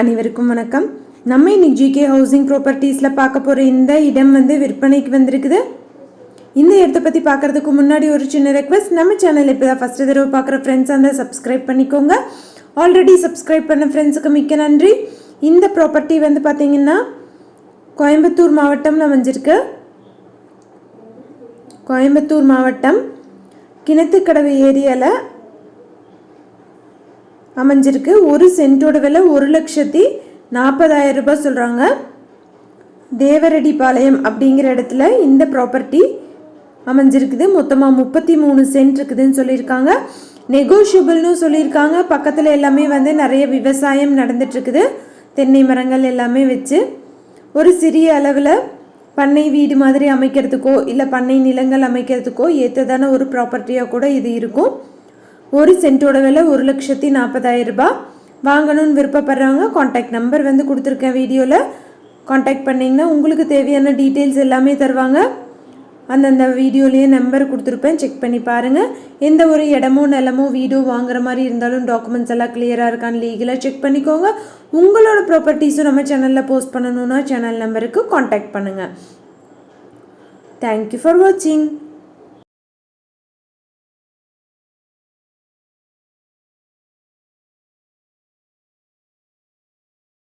அனைவருக்கும் வணக்கம். நம்ம இன்னைக்கு ஜிகே ஹவுசிங் ப்ராப்பர்ட்டிஸில் பார்க்க போகிற இந்த இடம் வந்து விற்பனைக்கு வந்திருக்குது. இந்த இடத்த பற்றி பார்க்குறதுக்கு முன்னாடி ஒரு சின்ன ரெக்வஸ்ட் நம்ம சேனல் இப்போ தான் ஃபஸ்ட்டு தடவை பார்க்குற ஃப்ரெண்ட்ஸ் அந்த சப்ஸ்கிரைப் பண்ணிக்கோங்க. ஆல்ரெடி சப்ஸ்கிரைப் பண்ண ஃப்ரெண்ட்ஸுக்கு மிக்க நன்றி. இந்த ப்ராப்பர்ட்டி வந்து பார்த்தீங்கன்னா கோயம்புத்தூர் மாவட்டம்ல அமைஞ்சிருக்கு. கோயம்புத்தூர் மாவட்டம் கிணத்துக்கடவு ஏரியாவில் அமைஞ்சிருக்கு. ஒரு சென்ட்டோட விலை ஒரு லட்சத்தி நாற்பதாயிரம் ரூபாய் சொல்கிறாங்க தேவரடிபாளையம் அப்படிங்கிற இடத்துல இந்த ப்ராப்பர்ட்டி அமைஞ்சிருக்குது. மொத்தமாக முப்பத்தி மூணு சென்ட் இருக்குதுன்னு சொல்லியிருக்காங்க. நெகோஷியபிள்னு சொல்லியிருக்காங்க. பக்கத்தில் எல்லாமே வந்து நிறைய விவசாயம் நடந்துட்டுருக்குது. தென்னை மரங்கள் எல்லாமே வச்சு. ஒரு சிறிய அளவில் பண்ணை வீடு மாதிரி அமைக்கிறதுக்கோ இல்லை பண்ணை நிலங்கள் அமைக்கிறதுக்கோ ஏற்றதான ஒரு ப்ராப்பர்ட்டியாக கூட இது இருக்கும். ஒரு சென்ட்டோட விலை ஒரு லட்சத்தி நாற்பதாயிரம் ரூபாய். வாங்கணும்னு விருப்பப்படுறவங்க காண்டாக்ட் நம்பர் வந்து கொடுத்துருக்கேன் வீடியோவில் காண்டாக்ட் பண்ணிங்கன்னா உங்களுக்கு தேவையான டீட்டெயில்ஸ் எல்லாமே தருவாங்க. அந்தந்த வீடியோலேயே நம்பர் கொடுத்துருப்பேன். செக் பண்ணி பாருங்கள் எந்த ஒரு இடமோ நிலமோ வீடோ வாங்குற மாதிரி இருந்தாலும் டாக்குமெண்ட்ஸ் எல்லாம் கிளியராக இருக்கான்னு லீகலாக செக் பண்ணிக்கோங்க. உங்களோட ப்ராப்பர்ட்டிஸும் நம்ம சேனலில் போஸ்ட் பண்ணணுன்னா சேனல் நம்பருக்கு காண்டாக்ட் பண்ணுங்கள் தேங்க்யூ ஃபார் வாட்சிங்